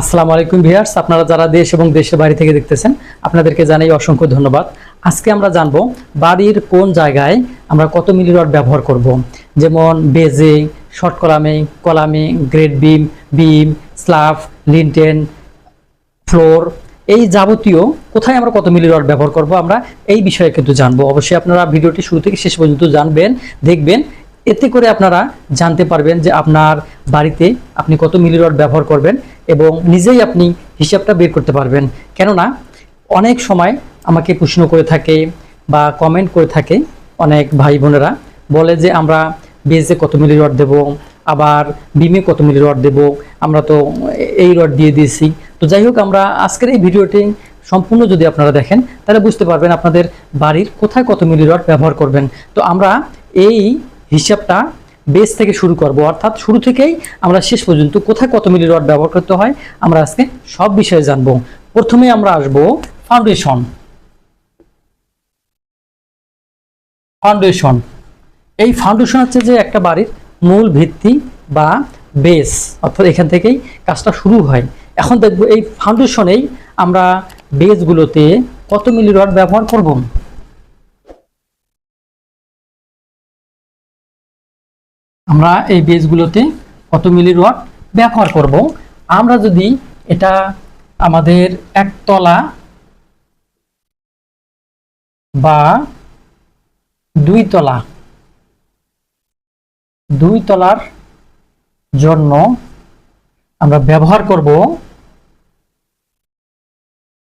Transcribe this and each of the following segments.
আসসালামু আলাইকুম ভিউয়ার্স, আপনারা যারা দেশ এবং দেশের বাইরে থেকে দেখতেছেন, আপনাদেরকে জানাই অসংখ্য ধন্যবাদ আজকে আমরা জানব বাড়ির কোন জায়গায় আমরা কত মিলি রড ব্যবহার করব। যেমন বেজে শর্ট কলামে কলামে grade beam beam, slab, lintel, floor, এই যাবতীয় কোথায় আমরা কত মিলি রড ব্যবহার করব আমরা এই বিষয়ে কিন্তু জানব অবশ্যই আপনারা ভিডিওটি শুরু থেকে শেষ পর্যন্ত জানবেন, দেখবেন, এতে করে আপনারা জানতে পারবেন যে আপনার বাড়িতে আপনি কত মিলি রড ব্যবহার করবেন এবং নিজেই আপনি হিসাবটা বের করতে পারবেন। কেননা, অনেক সময় আমাকে প্রশ্ন করে থাকে বা কমেন্ট করে থাকে অনেক ভাই বোনেরা, বলে যে আমরা বেজে কত মিলি রড দেবো, আবার বিমে কত মিলি রড দেবো, আমরা তো এই রড দিয়ে দিয়েছি। তো যাই হোক, আমরা আজকের এই ভিডিওটি সম্পূর্ণ যদি আপনারা দেখেন, তাহলে বুঝতে পারবেন আপনাদের বাড়ির কোথায় কত মিলি রড ব্যবহার করবেন। তো আমরা এই হিসাবটা বেস থেকে শুরু করব। অর্থাৎ শুরু থেকেই আমরা শেষ পর্যন্ত কোথায় কত মিলি রড ব্যবহার করতে হয়, আমরা আজকে সব বিষয়ে জানব। প্রথমে আমরা আসব ফাউন্ডেশন ফাউন্ডেশন এই ফাউন্ডেশন হচ্ছে যে একটা বাড়ির মূল ভিত্তি বা বেস অর্থাৎ এখান থেকেই কাজটা শুরু হয়। এখন দেখব এই ফাউন্ডেশনেই আমরা বেসগুলোতে কত মিলি রড ব্যবহার করব? আমরা এই বেসগুলোতে কত মিলি রড ব্যবহার করব। আমরা যদি এটা আমাদের একতলা বা দুই তলা দুই তলার জন্য আমরা ব্যবহার করব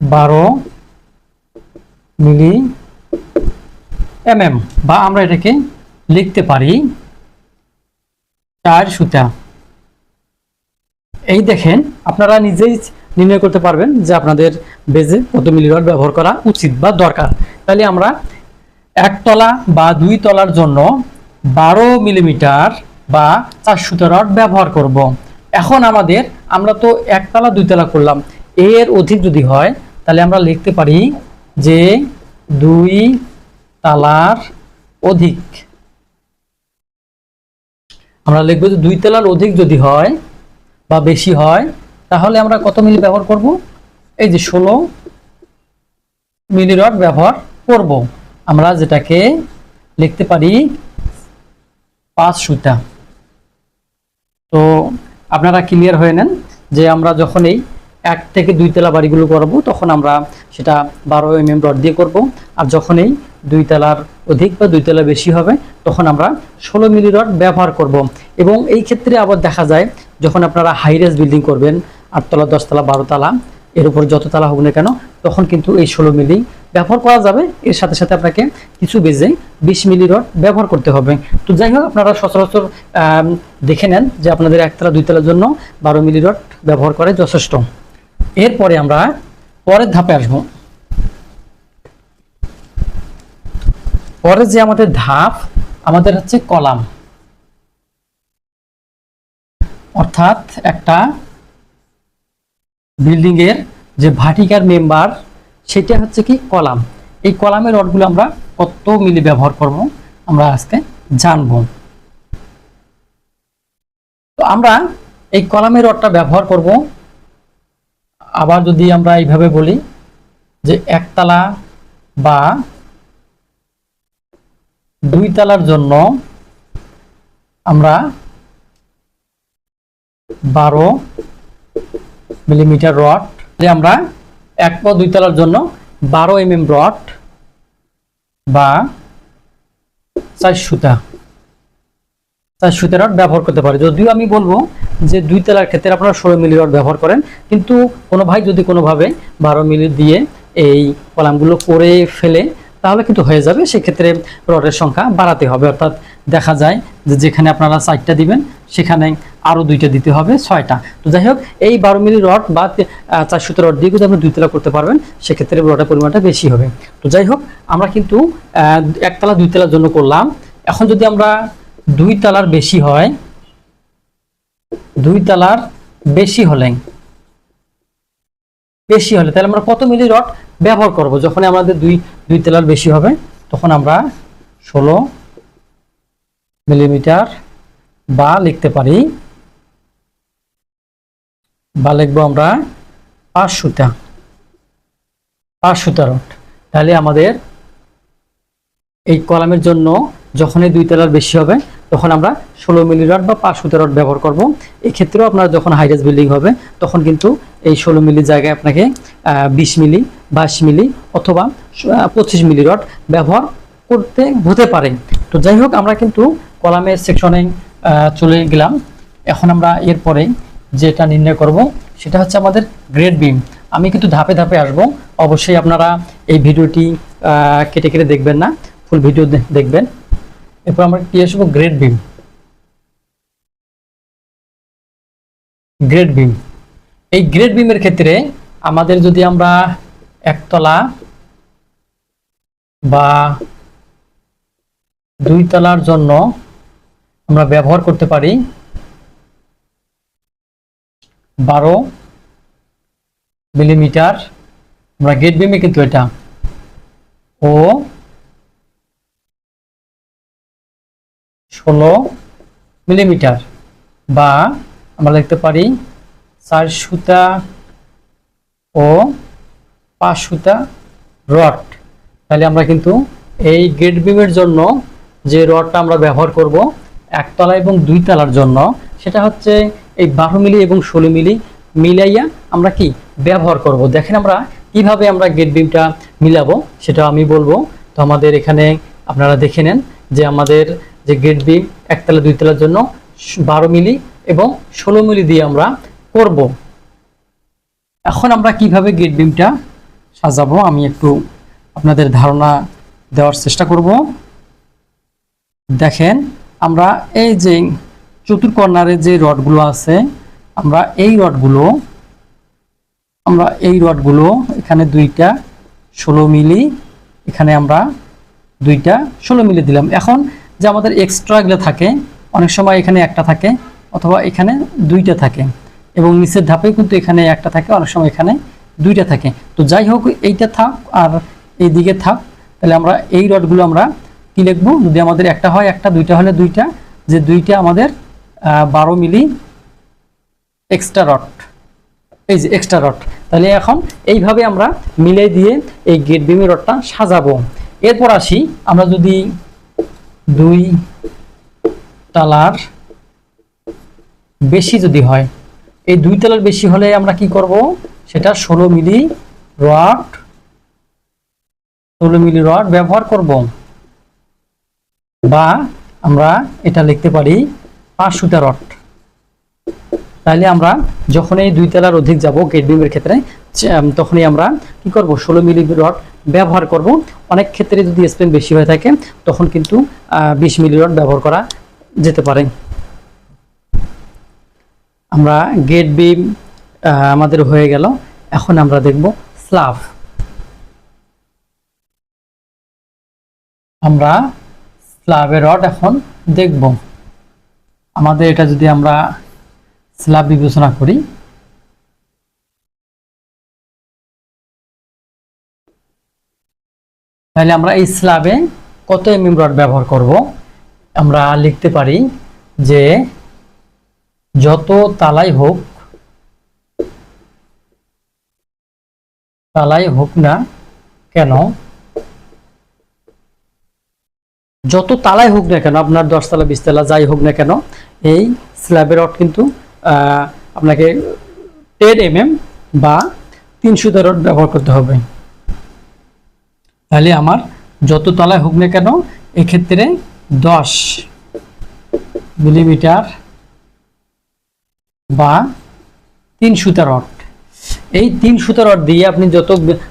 বারো মিলি এমএম বা আমরা এটাকে লিখতে পারি চার সুতা। এই দেখেন, আপনারা নিজেই নির্ণয় করতে পারবেন যে আপনাদের বেজে কত মিলি রড ব্যবহার করা উচিত বা দরকার। তাহলে আমরা একতলা বা দুই তলার জন্য বারো মিলিমিটার বা চার সুতা রড ব্যবহার করব। এখন আমাদের, আমরা তো একতলা দুই তলা করলাম। এর অধিক যদি হয়, তাহলে আমরা লিখতে পারি যে দুই তালার অধিক। আমরা লিখব যে দুই তেলার অধিক যদি হয় বা বেশি হয়, তাহলে আমরা কত মিলি ব্যবহার করব? এই যে ষোলো মিলি রড ব্যবহার করব। আমরা যেটাকে লিখতে পারি পাঁচ সুতা। তো আপনারা ক্লিয়ার হয়ে নেন যে আমরা যখন এই এক থেকে দুই তেলা বাড়িগুলো করব, তখন আমরা সেটা বারো এম এম রড দিয়ে করব। আর যখন এই দুই তেলার অধিক বা দুই তেলা বেশি হবে, তখন আমরা ষোলো মিলি রড ব্যবহার করব। এবং এই ক্ষেত্রে আবার দেখা যায়, যখন আপনারা হাইরেস বিল্ডিং করবেন আটতলা দশতলা বারোতলা এর উপর যত তালা হোক না কেন, তখন কিন্তু এই ষোলো মিলি ব্যবহার করা যাবে। এর সাথে সাথে আপনাকে কিছু বেজে বিশ মিলি রড ব্যবহার করতে হবে। তো যাই হোক, আপনারা সচরাচর দেখে নেন যে আপনাদের একতলা দুইতলার জন্য বারো মিলি রড ব্যবহার করে যথেষ্ট। এরপরে আমরা পরের ধাপে আসব। পরে যে আমাদের ধাপ, আমাদের হচ্ছে কলাম। অর্থাৎ একটা বিল্ডিং এর যে ভাটিকার মেম্বার, সেটা হচ্ছে কি কলাম। এই কলামের রডগুলো আমরা কত মিলি ব্যবহার করব, আমরা আজকে জানব। তো আমরা এই কলামের রডটা ব্যবহার করব। আবার যদি আমরা এইভাবে বলি যে একতলা বা দুই তালার জন্য আমরা বারো মিলিমিটার রড যে আমরা এক বা দুই তালার জন্য বারো এম এম রড বা চার সুতা চার সুতা রড ব্যবহার করতে পারি। যদিও আমি বলব যে দুই তলার ক্ষেত্রে আপনারা ষোলো মিলি রড ব্যবহার করেন, কিন্তু কোনো ভাই যদি কোনোভাবে বারো মিলি দিয়ে এই কলামগুলো করে ফেলে তাহলে কিন্তু হয়ে যাবে। সেক্ষেত্রে রডের সংখ্যা বাড়াতে হবে। অর্থাৎ দেখা যায় যে যেখানে আপনারা চারটা দিবেন, সেখানে আরও দুইটা দিতে হবে, ছয়টা। তো যাই হোক, এই বারো মিলি রড বা চারশোতে রড দিয়ে যদি আপনি দুই তলা করতে পারবেন। সেক্ষেত্রে রডের পরিমাণটা বেশি হবে। তো যাই হোক, আমরা কিন্তু একতলা দুই তলার জন্য করলাম। এখন যদি আমরা দুই তলার বেশি হয় দুই তলার বেশি হলেন বেশি হলে, তাহলে আমরা কত মিলি রড ব্যবহার করব যখন আমাদের দুই দুই তেলার বেশি হবে, তখন আমরা ষোলো মিলিমিটার বা লিখতে পারি, বা লিখব আমরা পাঁচ সুতা পাঁচ সুতা রড। তাহলে আমাদের এই কলামের জন্য যখনই দুই তেলার বেশি হবে তখন আমরা ষোলো মিলি রড বা পাঁচ সুতা রড ব্যবহার করব। এক্ষেত্রেও আপনার যখন হাইরাইজ বিল্ডিং হবে, তখন কিন্তু এই ষোলো মিলি জায়গায় আপনাকে বিশ মিলি, বাইশ মিলি অথবা পঁচিশ মিলি রড ব্যবহার করতে হতে পারে। তো যাই হোক, আমরা কিন্তু কলামের সেকশনে চলে গেলাম। এখন আমরা এরপরে যেটা নির্ণয় করব, সেটা হচ্ছে আমাদের গ্রেড বিম আমি কিন্তু ধাপে ধাপে আসব। অবশ্যই আপনারা এই ভিডিওটি কেটে কেটে দেখবেন না। ফুল ভিডিও দেখবেন। এরপর আমরা কি আসব? গ্রেড বিম গ্রেড বিম এই গ্রেড বিমের ক্ষেত্রে আমাদের যদি আমরা একতলা বা দুই তলার জন্য আমরা ব্যবহার করতে পারি বারো মিলিমিটার। আমরা গেট বিমে কিন্তু এটা। ও ষোলো মিলিমিটার বা আমরা লিখতে পারি চার সুতা ও পাঁচ সুতা রড। তাহলে আমরা কিন্তু এই গেট বিমের জন্য যে রডটা আমরা ব্যবহার করব একতলা এবং দুই তলার জন্য, সেটা হচ্ছে এই বারো মিলি এবং ষোলো মিলি মিলাইয়া আমরা কি ব্যবহার করব। দেখেন আমরা কীভাবে আমরা গেট বিমটা মিলাবো, সেটা আমি বলব। তো আমাদের এখানে আপনারা দেখে নেন যে আমাদের যে গেট বিম একতলা দুই তলার জন্য বারো মিলি এবং ষোলো মিলি দিয়ে আমরা করব। এখন আমরা কীভাবে গেট বিমটা সাজাবো আমি একটু আপনাদের ধারণা দেওয়ার চেষ্টা করব। দেখেন, আমরা এই যে চতুর কর্নারে যে রডগুলো আছে, আমরা এই রডগুলো, আমরা এই রডগুলো, এখানে দুইটা ষোলো মিলি, এখানে আমরা দুইটা ষোলো মিলি দিলাম। এখন যে আমাদের এক্সট্রাগুলো থাকে, অনেক সময় এখানে একটা থাকে অথবা এখানে দুইটা থাকে এবং নিচের ধাপে কিন্তু এখানে একটা থাকে, অনেক সময় এখানে দুইটা থাকে। তো যাই হোক, এইটা থাক আর এই দিকে থাক, তাহলে আমরা এই রডগুলো আমরা কি লিখব? যদি আমাদের একটা হয় একটা, দুইটা হলে দুইটা, যে দুইটা আমাদের বারো মিলি এক্সট্রা রড এই যে এক্সট্রা রড তাহলে এখন এইভাবে আমরা মিলে দিয়ে এই গেট বিমের রডটা সাজাবো। এরপর আসি, আমরা যদি দুই তালার বেশি যদি হয়, এই দুই তালার বেশি হলে আমরা কি করব? সেটা ষোলো মিলি রড, ষোলো মিলি রড ব্যবহার করব। বা আমরা এটা লিখতে পারি পাঁচ সুতা রড। তাহলে আমরা যখন এই দুই তলার অধিক যাব, গেট বিমের ক্ষেত্রে তখনই আমরা কি করব? ষোলো মিলি রড ব্যবহার করব। অনেক ক্ষেত্রে যদি স্পেন বেশি হয়ে থাকে, তখন কিন্তু বিশ মিলি রড ব্যবহার করা যেতে পারে। আমরা গেট বিম আমাদের হয়ে গেল। এখন আমরা দেখব স্লাভ আমরা স্লাবের রড এখন দেখব। আমাদের এটা যদি আমরা স্ল্যাব বিবেচনা করি তাহলে আমরা এই স্ল্যাবে কত এমএম রড ব্যবহার করব? আমরা লিখতে পারি যে যত তালাই হোক তালাই হোক না কেন? যত তালাই হোক না কেন, আপনার দশতলা, বিশতলা, যাই হোক না কেন, এই স্ল্যাবের রড কিন্তু আপনাকে টেন এম এম বা তিনশো রড ব্যবহার করতে হবে। তাহলে আমার যত তলায় হোক না কেন, এক্ষেত্রে দশ মিলিমিটার বা তিন সুতা রড এই তিন সুতা রড দিয়ে আপনি যত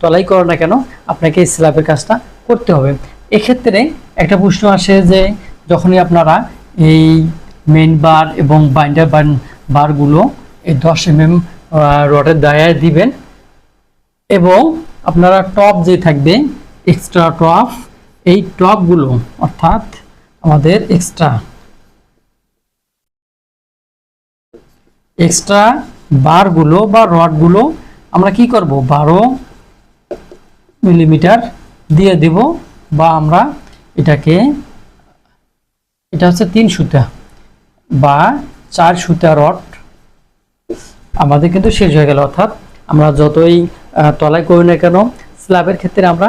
তলাই করেন না কেন, আপনাকে এই স্ল্যাবের কাজটা করতে হবে। এক্ষেত্রে একটা প্রশ্ন আসে যে, যখনই আপনারা এই মেন বার এবং বাইন্ডার বার বারগুলো এই দশ এম এম রডের দায়ায় দিবেন, এবং আপনারা টপ যে থাকবে এক্সট্রা টপ এই টপগুলো অর্থাৎ আমাদের এক্সট্রা এক্সট্রা বারগুলো বা রডগুলো আমরা কি করব? বারো মিলিমিটার দিয়ে দেব বা আমরা এটাকে, এটা হচ্ছে তিন সুতা বা চার সুতা রড আমাদের কিন্তু শেষ হয়ে গেল, অর্থাৎ আমরা যতই তলায় করি না কেন স্ল্যাবের ক্ষেত্রে আমরা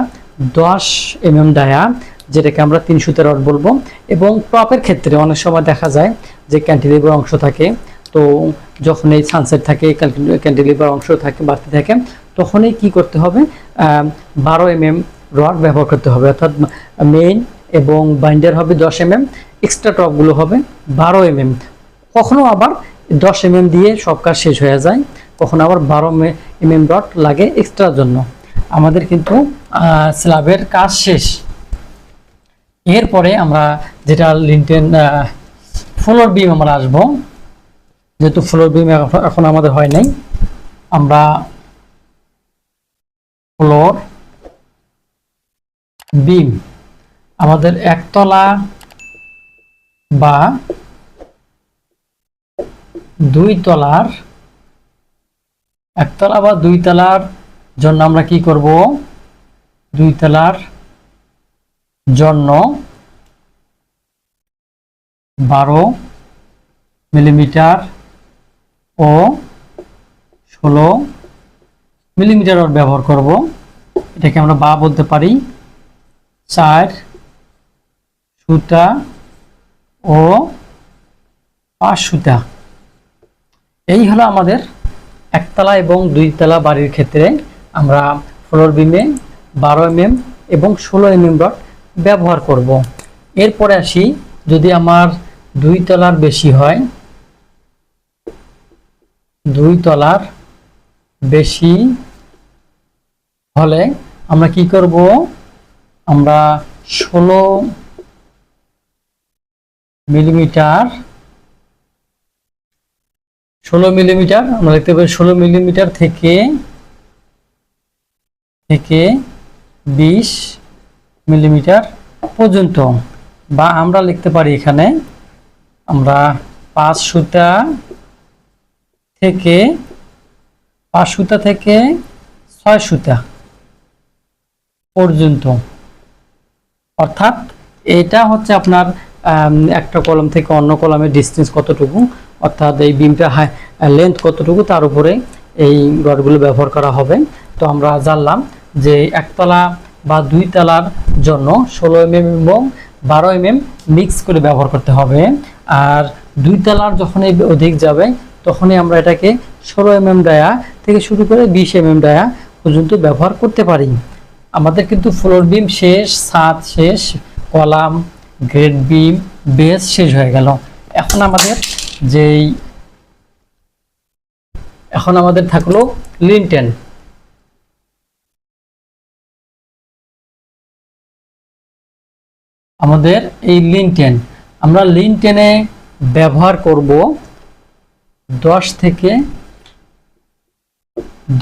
দশ এমএম ডায়া, যেটাকে আমরা তিনশোতে রড বলব। এবং টপের ক্ষেত্রে অনেক সময় দেখা যায় যে ক্যান্টিলিভার অংশ থাকে। তো যখন এই সানসেট থাকে ক্যান্টিলিভার অংশ থাকে, বাড়তে থাকে, তখনই কি করতে হবে? বারো এমএম রড ব্যবহার করতে হবে। অর্থাৎ মেইন এবং বাইন্ডার হবে দশ এমএম এক্সট্রা টপগুলো হবে বারো এমএম। কখনো আবার দশ এমএম দিয়ে সব কাজ শেষ হয়ে যায়। কখনো আবার বারো এমএম রড লাগে এক্সট্রার জন্য। আমাদের কিন্তু স্ল্যাবের কাজ শেষ। এরপরে আমরা যেটা লিনটেন ফ্লোর বিম আমরা আসব। যেহেতু ফ্লোর বিম এখন আমাদের হয় নাই, আমরা ফ্লোর বিম, আমাদের একতলা বা দুই তলার একতলা বা দুই তলার জন্য আমরা কি করব? দুই তলার জন্য বারো মিলিমিটার ও ষোলো মিলিমিটার রড ব্যবহার করব। এটাকে আমরা বা বলতে পারি। চার সুতা ও পাঁচ সুতা। এই হলো আমাদের একতলা এবং দুইতলা বাড়ির ক্ষেত্রে আমরা ফ্লোর বিমে বারো এমএম এবং ষোলো এমএম রড ব্যবহার করব। এরপরে আসি, যদি আমার দুই তলার বেশি হয়, দুই তলার বেশি হলে আমরা কি করব? আমরা ষোলো মিলিমিটার ষোলো মিলিমিটার, আমরা দেখতে পাই ষোলো মিলিমিটার থেকে থেকে বিশ মিলিমিটার পর্যন্ত। বা আমরা লিখতে পারি এখানে, আমরা পাঁচ সুতা থেকে, পাঁচ সুতা থেকে ছয় সুতা পর্যন্ত। অর্থাৎ এটা হচ্ছে আপনার একটা কলম থেকে অন্য কলমের ডিস্টেন্স কতটুকু, অর্থাৎ এই বিমটা লেন্থ কতটুকু, তার উপরে এই রডগুলো ব্যবহার করা হবে। তো আমরা জানলাম যে একতলা বা দুই তলার জন্য ষোলো এম এবং বারো এম মিক্স করে ব্যবহার করতে হবে। আর দুই তলার যখনই অধিক যাবে, তখনই আমরা এটাকে ষোলো এম এম ডায়া থেকে শুরু করে বিশ এম এম ডায়া পর্যন্ত ব্যবহার করতে পারি। আমাদের কিন্তু ফ্লোর বিম শেষ, ছাদ শেষ, কলাম, গ্রেড বিম, বেস শেষ হয়ে গেল। এখন আমাদের যেই, এখন আমাদের থাকল লিনটেন আমাদের এই লিনটেন আমরা লিনটেনে ব্যবহার করব দশ থেকে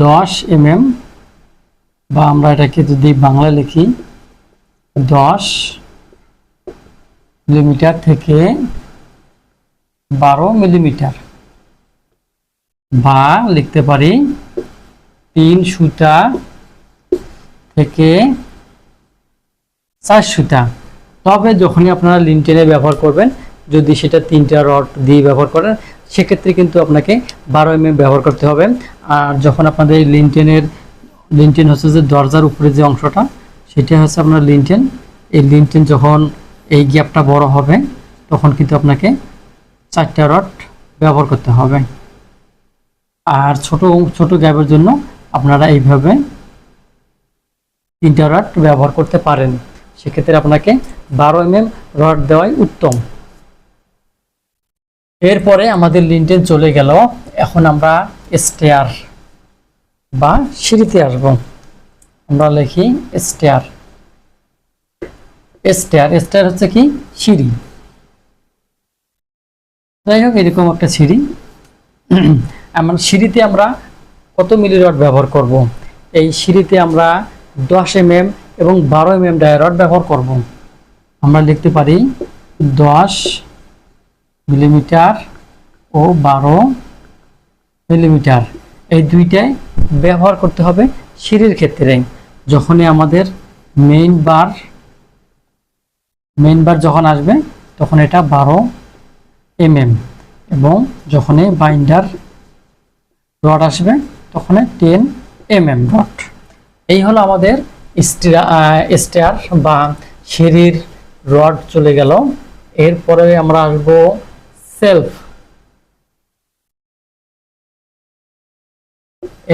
দশ এমএম বা আমরা এটাকে যদি বাংলা লিখি, দশ মিলিমিটার থেকে বারো মিলিমিটার বা লিখতে পারি তিন সুতা থেকে চার সুতা। তবে যখনই আপনারা লিনটেনে ব্যবহার করবেন, যদি সেটা তিনটা রড দিয়ে ব্যবহার করেন, সেক্ষেত্রে কিন্তু আপনাকে বারো এম ব্যবহার করতে হবে। আর যখন আপনাদের লিনটেনের লিনটেন হচ্ছে যে দরজার উপরে যে অংশটা, সেটা হচ্ছে আপনার লিনটেন এই লিনটেন যখন এই গ্যাপটা বড় হবে, তখন কিন্তু আপনাকে চারটা রড ব্যবহার করতে হবে। আর ছোট ছোট গ্যাপের জন্য আপনারা এইভাবে তিনটা রড ব্যবহার করতে পারেন। সেক্ষেত্রে আপনাকে বারো এম রড দেওয়াই উত্তম। এরপরে আমাদের লিনটেন চলে গেল। এখন আমরা স্টেয়ার বা সিঁড়িতে আসব। আমরা লিখি স্টেয়ার স্টেয়ার স্টেয়ার হচ্ছে কি? সিঁড়ি। যাই হোক, এরকম একটা সিঁড়ি। আমার সিঁড়িতে আমরা কত মিলি রড ব্যবহার করব? এই সিঁড়িতে আমরা দশ এম এম এবং বারো এম এম ডায়ারড ব্যবহার করব। আমরা লিখতে পারি দশ মিলিমিটার ও বারো মিলিমিটার। এই দুইটাই ব্যবহার করতে হবে সিঁড়ির ক্ষেত্রে। যখনই আমাদের মেইন বার মেইন বার যখন আসবে, তখন এটা বারো এম এবং যখনই বাইন্ডার রড আসবে তখন টেন এম এম রড এই হলো আমাদের স্টেয়ার বা সিঁড়ির রড চলে গেল। এরপরে আমরা আসব সেলফ।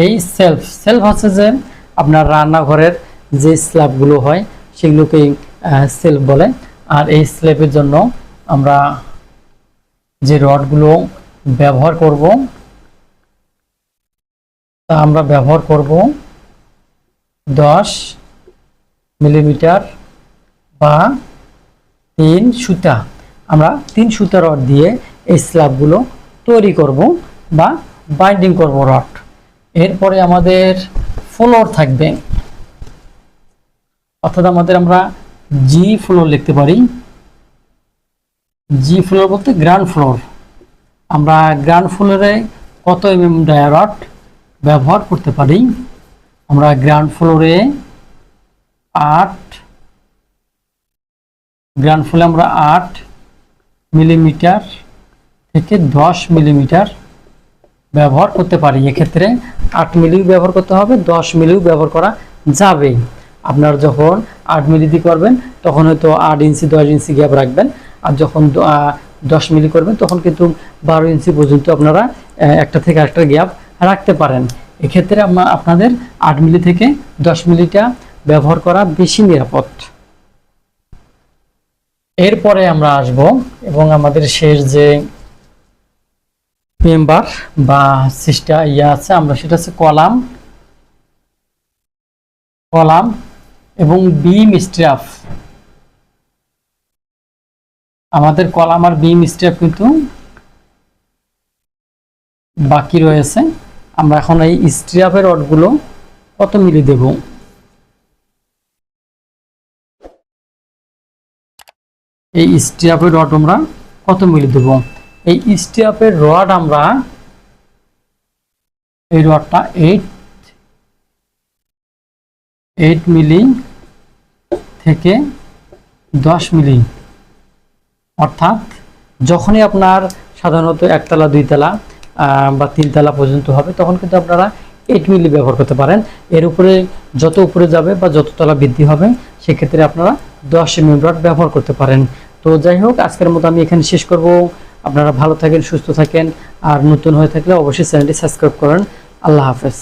এই সেলফ সেলফ হচ্ছে যে আপনার রান্নাঘরের যে স্ল্যাবগুলো হয়, সেগুলোকেই সেলফ বলে। আর এই স্ল্যাবের জন্য আমরা যে রডগুলো ব্যবহার করব, তা আমরা ব্যবহার করব দশ মিলিমিটার বা তিন সুতা। আমরা তিন সুতা রড দিয়ে এই স্ল্যাবগুলো তৈরি করব বা বাইন্ডিং করব রড। এরপরে আমাদের ফ্লোর থাকবে। অর্থাৎ আমাদের আমরা জি ফ্লোর লিখতে পারি। জি ফ্লোর বলতে গ্রাউন্ড ফ্লোর আমরা গ্রাউন্ড ফ্লোরে কত এম এম ডায়ারট ব্যবহার করতে পারি? আমরা গ্রাউন্ড ফ্লোরে আট গ্রাউন্ড ফ্লোরে আমরা আট মিলিমিটার থেকে দশ মিলিমিটার ব্যবহার করতে পারি। এক্ষেত্রে আট মিলিও ব্যবহার করতে হবে, দশ মিলিও ব্যবহার করা যাবে। আপনার যখন আট মিলি দিয়ে করবেন, তখন হয়তো আট ইঞ্চি, দশ ইঞ্চি গ্যাপ রাখবেন। আর যখন দশ মিলি করবেন, তখন কিন্তু বারো ইঞ্চি পর্যন্ত আপনারা একটা থেকে একটা গ্যাপ রাখতে পারেন। এক্ষেত্রে আপনাদের আট মিলি থেকে দশ মিলিটা ব্যবহার করা বেশি নিরাপদ। এরপরে আমরা আসব এবং আমাদের শেষ যে মেম্বার বা সিস্টা ইয়া আছে, আমরা সেটা হচ্ছে কলাম। কলাম এবং বিম স্ট্রাফ আমাদের কলাম আর বিম স্ট্রাফ কিন্তু বাকি রয়েছে। আমরা এখন এই স্ট্রাফের রডগুলো কত মিলি দেব? এই স্ট্রাফের রড আমরা কত মিলি দেব? এই স্ট্রাফের রড আমরা এই রডটা এইট এইট মিলি থেকে দশ মিলি। অর্থাৎ যখনই আপনার সাধারণত একতলা, দুইতলা বা তিনতলা পর্যন্ত হবে, তখন কিন্তু আপনারা এইট মিলি ব্যবহার করতে পারেন। এর উপরে যত উপরে যাবে বা যত তলা বৃদ্ধি হবে, সেক্ষেত্রে আপনারা দশ এম রড ব্যবহার করতে পারেন। তো যাই হোক, আজকের মতো আমি এখানে শেষ করব। আপনারা ভালো থাকেন, সুস্থ থাকেন, আর নতুন হয়ে থাকলে অবশ্যই চ্যানেলটি সাবস্ক্রাইব করেন। আল্লাহ হাফেজ।